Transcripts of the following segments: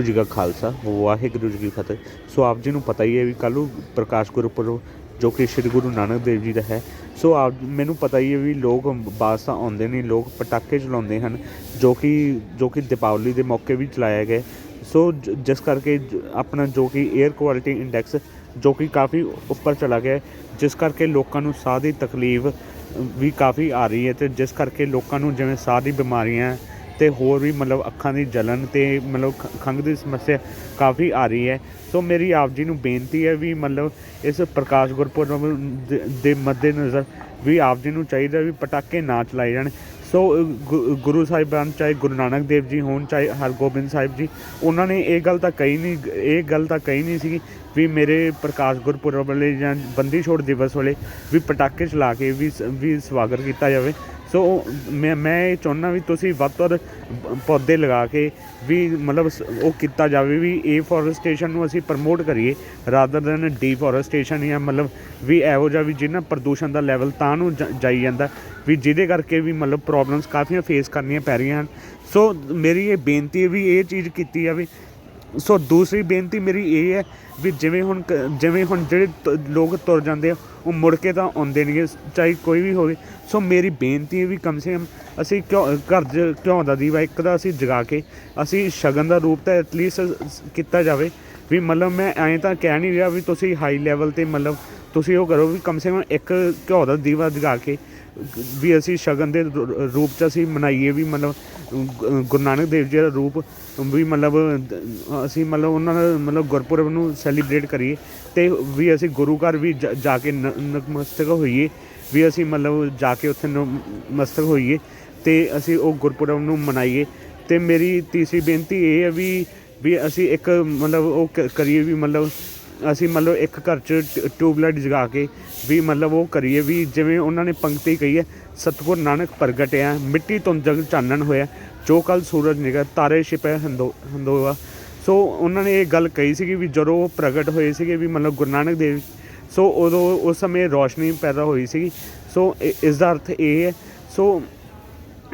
ਵਾਹਿਗੁਰੂ ਜੀ ਕਾ ਖਾਲਸਾ, ਵਾਹਿਗੁਰੂ ਜੀ ਕੀ ਫਤਿਹ। ਸੋ ਆਪ ਜੀ ਨੂੰ ਪਤਾ ਹੀ ਹੈ ਵੀ ਕੱਲ੍ਹ ਨੂੰ ਪ੍ਰਕਾਸ਼ ਗੁਰਪੁਰਬ, ਜੋ ਕਿ ਸ੍ਰੀ ਗੁਰੂ ਨਾਨਕ ਦੇਵ ਜੀ ਦਾ ਹੈ। ਸੋ ਆਪ, ਮੈਨੂੰ ਪਤਾ ਹੀ ਹੈ ਵੀ ਲੋਕ ਬਾਸ ਆਉਂਦੇ ਨੇ, ਲੋਕ ਪਟਾਕੇ ਚਲਾਉਂਦੇ ਹਨ, ਜੋ ਕਿ ਜੋ ਕਿ ਦੀਪਾਵਲੀ ਦੇ ਮੌਕੇ ਵੀ ਚਲਾਇਆ ਗਿਆ ਸੋ ਜਿਸ ਕਰਕੇ ਜ- ਆਪਣਾ ਜੋ ਕਿ 에ਅਰ ਕੁਆਲਿਟੀ ਇੰਡੈਕਸ ਜੋ ਕਿ ਕਾਫੀ ਉੱਪਰ ਚਲਾ ਗਿਆ ਜਿਸ ਕਰਕੇ ਲੋਕਾਂ ਨੂੰ ਸਾਹ ਦੀ ਤਕਲੀਫ ਵੀ ਕਾਫੀ ਆ ਰਹੀ ਹੈ ਤੇ ਜਿਸ ਕਰਕੇ ਲੋਕਾਂ ਨੂੰ ਜਿਵੇਂ ਸਾਹ ਦੀ ਬਿਮਾਰੀਆਂ ਤੇ ਹੋਰ ਵੀ ਮਤਲਬ ਅੱਖਾਂ ਦੀ ਜਲਨ ਤੇ ਮਤਲਬ ਖ- ਖੰਘ ਦੀ ਸਮੱਸਿਆ ਕਾਫੀ ਆ ਰਹੀ ਹੈ। ਸੋ ਮੇਰੀ ਆਪ ਜੀ ਨੂੰ ਬੇਨਤੀ ਹੈ ਵੀ ਮਤਲਬ ਇਸ ਪ੍ਰਕਾਸ਼ ਗੁਰਪੁਰਬ ਦੇ- ਦੇ ਮੱਦੇ ਨਜ਼ਰ ਵੀ ਆਪ ਜੀ ਨੂੰ ਚਾਹੀਦਾ ਵੀ ਪਟਾਕੇ ਨਾ ਚਲਾਏ ਜਾਣ। ਸੋ ਗੁ- ਗੁਰੂ ਸਾਹਿਬਾਨ ਚਾਹੇ ਗੁਰੂ ਨਾਨਕ ਦੇਵ ਜੀ ਹੋਣ, ਚਾਹੇ ਹਰਗੋਬਿੰਦ ਸਾਹਿਬ ਜੀ, ਉਹਨਾਂ ਨੇ ਇਹ ਗੱਲ ਤਾਂ ਕਹੀ ਨਹੀਂ, ਇਹ ਗੱਲ ਤਾਂ ਕਹੀ ਨਹੀਂ ਸੀ ਵੀ ਮੇਰੇ ਪ੍ਰਕਾਸ਼ ਗੁਰਪੁਰਬ ਵਾਲੇ ਜਾਂ ਬੰਦੀ ਛੋੜ ਦਿਵਸ ਵਾਲੇ ਵੀ ਪਟਾਕੇ ਚਲਾ ਕੇ ਵੀ ਸ- ਵੀ ਸਵਾਗਤ ਕੀਤਾ ਜਾਵੇ। ਸੋ ਮੈਂ ਮੈਂ ਇਹ ਚਾਹੁੰਦਾ ਵੀ ਤੁਸੀਂ ਵੱਧ ਤੋਂ ਵੱਧ ਪੌਦੇ ਲਗਾ ਕੇ ਵੀ ਮਤਲਬ ਸ- ਉਹ ਕੀਤਾ ਜਾਵੇ ਵੀ ਇਹ ਫੋਰੈਸਟੇਸ਼ਨ ਨੂੰ ਅਸੀਂ ਪ੍ਰਮੋਟ ਕਰੀਏ ਰਾਦਰ ਦੈਨ ਡੀਫੋਰੈਸਟੇਸ਼ਨ ਜਾਂ ਮਤਲਬ ਵੀ ਇਹੋ ਜਿਹਾ ਵੀ ਜਿਹਨਾਂ ਪ੍ਰਦੂਸ਼ਣ ਦਾ ਲੈਵਲ ਤਾਂ ਨੂੰ ਜਾਈ ਜਾਂਦਾ ਵੀ ਜਿਹਦੇ ਕਰਕੇ ਵੀ ਮਤਲਬ ਪ੍ਰੋਬਲਮਸ ਕਾਫੀਆਂ ਫੇਸ ਕਰਨੀਆਂ ਪੈ ਰਹੀਆਂ ਹਨ। ਸੋ ਮੇਰੀ ਇਹ ਬੇਨਤੀ ਹੈ ਵੀ ਇਹ ਚੀਜ਼ ਕੀਤੀ ਜਾਵੇ ਸੋ ਦੂਸਰੀ ਬੇਨਤੀ ਮੇਰੀ ਇਹ ਹੈ ਵੀ ਜਿਵੇਂ ਹੁਣ ਕ- ਜਿਵੇਂ ਹੁਣ ਜਿਹੜੇ ਤ- ਲੋਕ ਤੁਰ ਜਾਂਦੇ ਆ, ਉਹ ਮੁੜ ਕੇ ਤਾਂ ਆਉਂਦੇ ਨਹੀਂ ਚਾਹੇ ਕੋਈ ਵੀ ਹੋਵੇ। ਸੋ ਮੇਰੀ ਬੇਨਤੀ ਹੈ ਵੀ ਕਮ ਸੇ ਕਮ ਅਸੀਂ ਕਿਉਂ ਘਰ 'ਚ ਘਿਓ ਦਾ ਦੀਵਾ ਇੱਕ ਦਾ ਅਸੀਂ ਜਗਾ ਕੇ, ਅਸੀਂ ਸ਼ਗਨ ਦਾ ਰੂਪ ਤਾਂ ਐਟਲੀਸਟ ਕੀਤਾ ਜਾਵੇ। ਵੀ ਮਤਲਬ ਮੈਂ ਐਂ ਤਾਂ ਕਹਿ ਨਹੀਂ ਰਿਹਾ ਵੀ ਤੁਸੀਂ ਹਾਈ ਲੈਵਲ ਤੇ ਮਤਲਬ ਤੁਸੀਂ ਉਹ ਕਰੋ ਵੀ ਕਮ ਸੇ ਕਮ ਇੱਕ ਘਿਓ ਦਾ ਦੀਵਾ ਜਗਾ ਕੇ, ਵੀ ਅਸੀਂ ਸ਼ਗਨ ਦੇ ਰੂ- ਰੂਪ ਚ ਅਸੀਂ ਮਨਾਈਏ ਵੀ ਮਤਲਬ ਗੁਰੂ ਨਾਨਕ ਦੇਵ ਜੀ ਦਾ ਰੂਪ ਵੀ ਮਤਲਬ, ਅਸੀਂ ਮਤਲਬ ਉਹਨਾਂ ਦਾ ਮਤਲਬ ਗੁਰਪੁਰਬ ਨੂੰ ਸੈਲੀਬ੍ਰੇਟ ਕਰੀਏ ਤੇ ਵੀ ਅਸੀਂ ਗੁਰੂ ਘਰ ਵੀ ਜਾ- ਜਾ ਕੇ ਨ- ਨਤਮਸਤਕ ਹੋਈਏ, ਵੀ ਅਸੀਂ ਮਤਲਬ ਜਾ ਕੇ ਉੱਥੇ ਨਤਮਸਤਕ ਹੋਈਏ ਤੇ ਅਸੀਂ ਉਹ ਗੁਰਪੁਰਬ ਨੂੰ ਮਨਾਈਏ। ਤੇ ਮੇਰੀ ਤੀਸਰੀ ਬੇਨਤੀ ਇਹ ਹੈ ਵੀ ਵੀ ਅਸੀਂ ਇੱਕ ਮਤਲਬ ਉਹ ਕ- ਕਰੀਏ ਵੀ ਮਤਲਬ ਅਸੀਂ ਮਤਲਬ ਇੱਕ ਘਰ 'ਚ ਟਿਊਬਲਾਈਟ ਜਗਾ ਕੇ ਵੀ ਮਤਲਬ ਉਹ ਕਰੀਏ ਵੀ ਜਿਵੇਂ ਉਹਨਾਂ ਨੇ ਪੰਕਤੀ ਕਹੀ ਹੈ, ਸਤਿਗੁਰ ਨਾਨਕ ਪ੍ਰਗਟਿਆ ਮਿੱਟੀ ਤੋਂ ਜਗ ਚਾਨਣ ਹੋਇਆ, ਜੋ ਕੱਲ ਸੂਰਜ ਨਿਕਲ ਤਾਰੇ ਛਿਪੇ ਹੰਦੋ ਹੰਦੋਵਾ ਸੋ ਉਹਨਾਂ ਨੇ ਇਹ ਗੱਲ ਕਹੀ ਸੀਗੀ ਵੀ ਜਦੋਂ ਉਹ ਪ੍ਰਗਟ ਹੋਏ ਸੀਗੇ ਵੀ ਮਤਲਬ ਗੁਰੂ ਨਾਨਕ ਦੇਵ, ਸੋ ਉਦੋਂ ਉਸ ਸਮੇਂ ਰੋਸ਼ਨੀ ਪੈਦਾ ਹੋਈ ਸੀਗੀ। ਸੋ ਇ- ਇਸ ਦਾ ਅਰਥ ਇਹ ਹੈ, ਸੋ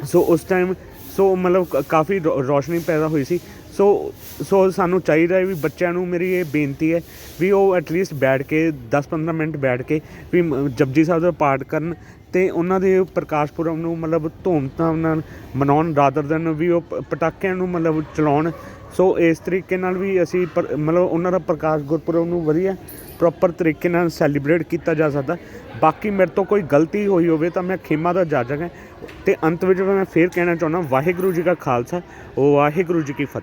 ਸੋ ਉਸ ਟਾਈਮ ਸੋ ਮਤਲਬ ਕ- ਕਾਫੀ ਰੋ- ਰੋਸ਼ਨੀ ਪੈਦਾ ਹੋਈ ਸੀ। ਸੋ ਸੋ ਸਾਨੂੰ ਚਾਹੀਦਾ ਹੈ ਵੀ ਬੱਚਿਆਂ ਨੂੰ ਮੇਰੀ ਇਹ ਬੇਨਤੀ ਹੈ ਵੀ ਉਹ ਐਟਲੀਸਟ ਬੈਠ ਕੇ 10-15 ਮਿੰਟ ਬੈਠ ਕੇ ਵੀ ਮ- ਜਪਜੀ ਸਾਹਿਬ ਦਾ ਪਾਠ ਕਰਨ ਤੇ ਉਹਨਾਂ ਦੇ ਪ੍ਰਕਾਸ਼ ਪੁਰਬ ਨੂੰ ਮਤਲਬ ਧੂਮਧਾਮ ਨਾਲ ਮਨਾਉਣ ਰਾਦਰ ਦਿਨ ਵੀ ਉਹ ਪਟਾਕਿਆਂ ਨੂੰ ਮਤਲਬ ਚਲਾਉਣ। ਸੋ ਇਸ ਤਰੀਕੇ ਨਾਲ ਵੀ ਅਸੀਂ ਪਰ- ਮਤਲਬ ਉਹਨਾਂ ਦਾ ਪ੍ਰਕਾਸ਼ ਗੁਰਪੁਰਬ ਨੂੰ ਵਧੀਆ ਪ੍ਰੋਪਰ ਤਰੀਕੇ ਨਾਲ ਸੈਲੀਬ੍ਰੇਟ ਕੀਤਾ ਜਾ ਸਕਦਾ। ਬਾਕੀ ਮੇਰੇ ਤੋਂ ਕੋਈ ਗਲਤੀ ਹੋਈ ਹੋਵੇ ਤਾਂ ਮੈਂ ਖੇਮਾ ਦਾ ਜਾਜਕ ਹਾਂ ਤੇ ਅੰਤ ਵਿੱਚ ਮੈਂ ਫੇਰ ਕਹਿਣਾ ਚਾਹੁੰਦਾ ਵਾਹਿਗੁਰੂ ਜੀ ਕਾ ਖਾਲਸਾ, ਵਾਹਿਗੁਰੂ ਜੀ ਕੀ ਫਤਿਹ।